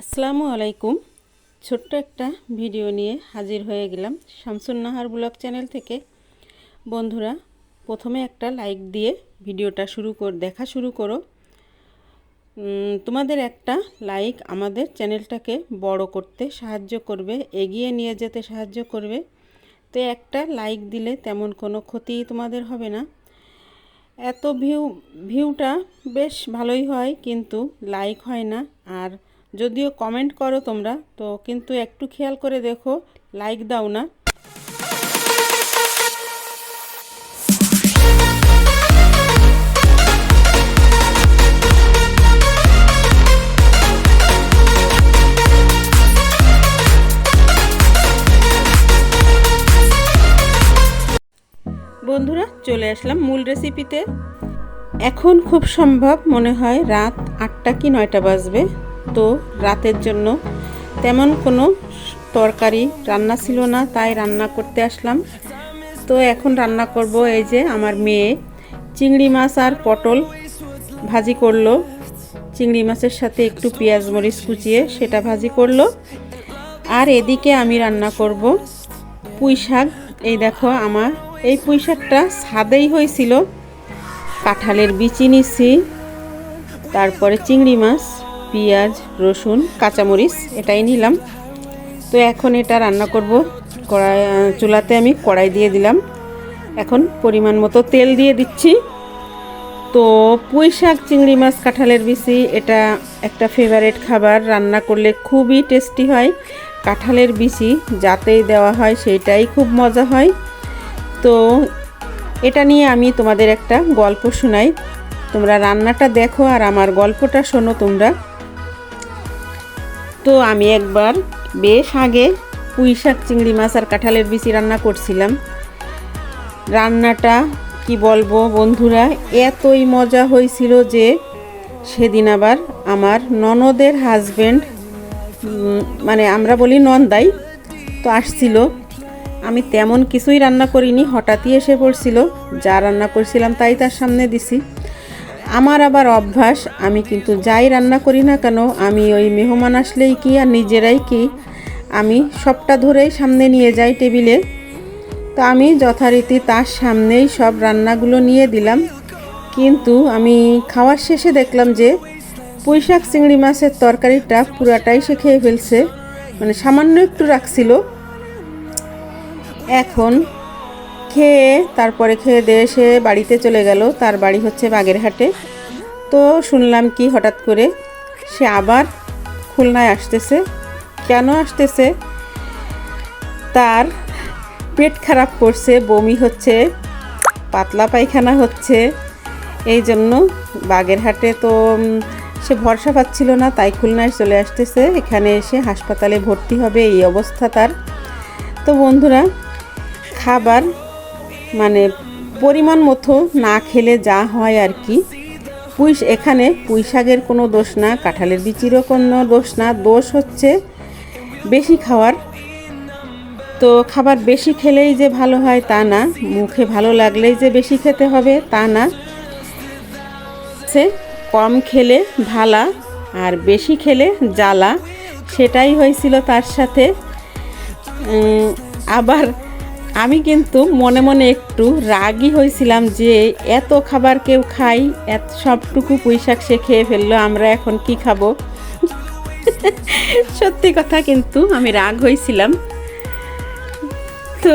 আসসালামু আলাইকুম। ছোট্ট একটা ভিডিও নিয়ে হাজির হয়ে গেলাম শামসুন নাহার ব্লগ চ্যানেল থেকে। বন্ধুরা, প্রথমে একটা লাইক দিয়ে ভিডিওটা শুরু কর, দেখা শুরু করো। তোমাদের একটা লাইক আমাদের চ্যানেলটাকে বড় করতে সাহায্য করবে, এগিয়ে নিয়ে যেতে সাহায্য করবে। তো একটা লাইক দিলে তেমন কোনো ক্ষতি তোমাদের হবে না। এত ভিউ, ভিউটা বেশ ভালোই হয়, কিন্তু লাইক হয় না। আর যদিও কমেন্ট করো তোমরা, তো কিন্তু একটু খেয়াল করে দেখো লাইক দাও না। বন্ধুরা, চলে আসলাম মূল রেসিপিতে এখন খুব সম্ভব মনে হয় রাত আটটা কি নয়টা বাজবে। তো রাতের জন্য তেমন কোনো তরকারি রান্না ছিল না, তাই রান্না করতে আসলাম। তো এখন রান্না করব এই যে আমার মেয়ে। চিংড়ি মাছ আর পটল ভাজি করল। চিংড়ি মাছের সাথে একটু পেঁয়াজ মরিচ কুচিয়ে সেটা ভাজি করল। আর এদিকে আমি রান্না করব পুঁই শাক। এই দেখো আমার, এই পুঁই শাকটা সাদেই হয়েছিল। কাঁঠালের বিচি নিছি, তারপরে চিংড়ি মাছ। পেঁয়াজ, রসুন, কাঁচামরিচ এটাই নিলাম। তো এখন এটা রান্না করব। কড়াই চুলাতে আমি কড়াই দিয়ে দিলাম। এখন পরিমাণ মতো তেল দিয়ে দিচ্ছি। তো পুঁই শাক, চিংড়ি মাছ, কাঁঠালের বিচি, এটা একটা ফেভারেট খাবার। রান্না করলে খুবই টেস্টি হয়। কাঁঠালের বিচি যাতেই দেওয়া হয় সেইটাই খুব মজা হয়। তো এটা নিয়ে আমি তোমাদের একটা গল্প শোনাই। তোমরা রান্নাটা দেখো আর আমার গল্পটা শোনো তোমরা। তো আমি একবার বেশ আগে পুঁই শাক, চিংড়ি মাছ আর কাঁঠালের বিচি রান্না করছিলাম। রান্নাটা কি বলব বন্ধুরা, এতই মজা হয়েছিল যে সেদিন আবার আমার ননদের হাজব্যান্ড মানে আমরা বলি নন্দাই, তো আসছিল। আমি তেমন কিছুই রান্না করিনি, হঠাৎই এসে পড়ছিল। যা রান্না করছিলাম তাই তার সামনে দিছি। আমার আবার অভ্যাস, আমি কিন্তু যাই রান্না করি না কেন, আমি ওই মেহমান আসলেই কি আর নিজেরাই কি, আমি সবটা ধরেই সামনে নিয়ে যাই টেবিলে। তো আমি যথারীতি তার সামনেই সব রান্নাগুলো নিয়ে দিলাম। কিন্তু আমি খাওয়ার শেষে দেখলাম যে পুঁইশাক চিংড়ি মাছের তরকারিটা পুরাটাই সে খেয়ে ফেলছে মানে সামান্য একটু রাখছিল। এখন খেয়ে তারপরে খেয়ে দিয়ে সে বাড়িতে চলে গেল। তার বাড়ি হচ্ছে বাগেরহাটে। তো শুনলাম কি হঠাৎ করে সে আবার খুলনায় আসতেছে। কেন আসতেছে? তার পেট খারাপ করছে, বমি হচ্ছে, পাতলা পায়খানা হচ্ছে। এই জন্য বাগেরহাটে তো সে ভরসা পাচ্ছিল না, তাই খুলনায় চলে আসতেছে। এখানে এসে হাসপাতালে ভর্তি হবে, এই অবস্থা তার। তো বন্ধুরা, খাবার মানে পরিমাণ মতো না খেলে যা হয় আর কি। পুঁই এখানে পুঁই শাকের কোনো দোষ না, কাঁঠালের বিচিরও কোনো দোষ না, দোষ হচ্ছে বেশি খাওয়ার। তো খাবার বেশি খেলেই যে ভালো হয় তা না, মুখে ভালো লাগলেই যে বেশি খেতে হবে তা না। সে কম খেলে ভালা আর বেশি খেলে জ্বালা, সেটাই হয়েছিল তার সাথে। আবার আমি কিন্তু মনে মনে একটু রাগই হয়েছিলাম যে এত খাবার কেউ খাই এত সবটুকু পুঁইশাক সে খেয়ে ফেলল, আমরা এখন কি খাব? সত্যি কথা কিন্তু আমি রাগ হয়েছিলাম। তো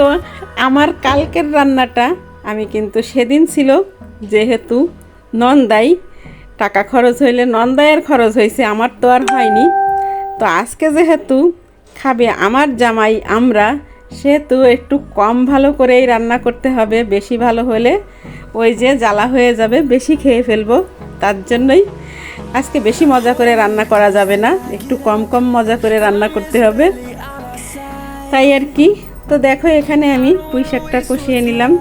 আমার কালকের রান্নাটা আমি কিন্তু সেদিন ছিল, যেহেতু নন্দাই, টাকা খরচ হইলে নন্দায়ের খরচ হয়েছে, আমার তো আর হয়নি। তো আজকে যেহেতু খাবে আমার জামাই, আমরা সেহেতু একটু কম ভালো করেই রান্না করতে হবে, বেশি ভালো হলে ওই যে জ্বালা হয়ে যাবে, বেশি খেয়ে ফেলব, তার জন্যই আজকে বেশি মজা করে রান্না করা যাবে না, একটু কম কম মজা করে রান্না করতে হবে। তাই আর কি, তো দেখো এখানে আমি পুঁই শাকটা কষিয়ে নিলাম।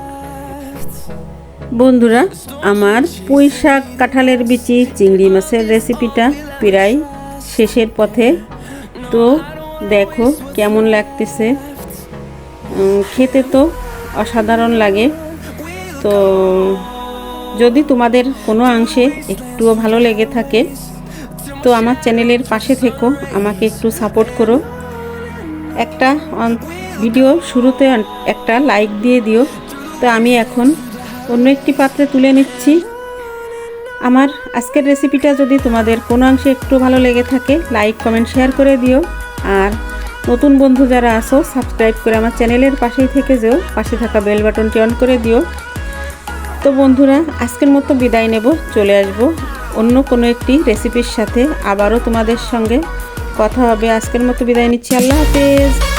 বন্ধুরা, আমার পুঁই শাক কাঁঠালের বিচি, চিংড়ি মাছের রেসিপিটা প্রায় শেষের পথে। তো দেখো কেমন লাগতেছে। খেতে তো অসাধারণ লাগে। তো যদি তোমাদের কোনো অংশে একটুও ভালো লেগে থাকে, তো আমার চ্যানেলের পাশে থেকো, আমাকে একটু সাপোর্ট করো। একটা ভিডিও শুরুতে একটা লাইক দিয়ে দিও। তো আমি এখন অন্য একটি পাত্রে তুলে নিচ্ছি। আমার আজকের রেসিপিটা যদি তোমাদের কোনো অংশে একটু ভালো লেগে থাকে, লাইক, কমেন্ট, শেয়ার করে দিও। আর নতুন বন্ধু যারা আসো সাবস্ক্রাইব করে আমার চ্যানেলের পাশেই থেকে যেও, পাশে থাকা বেল বাটনটি অন করে দিও। তো বন্ধুরা, আজকের মতো বিদায় নেব, চলে আসব অন্য কোনো একটি রেসিপির সাথে। আবারও তোমাদের সঙ্গে কথা হবে। আজকের মতো বিদায় নিচ্ছি। আল্লাহ হাফেজ।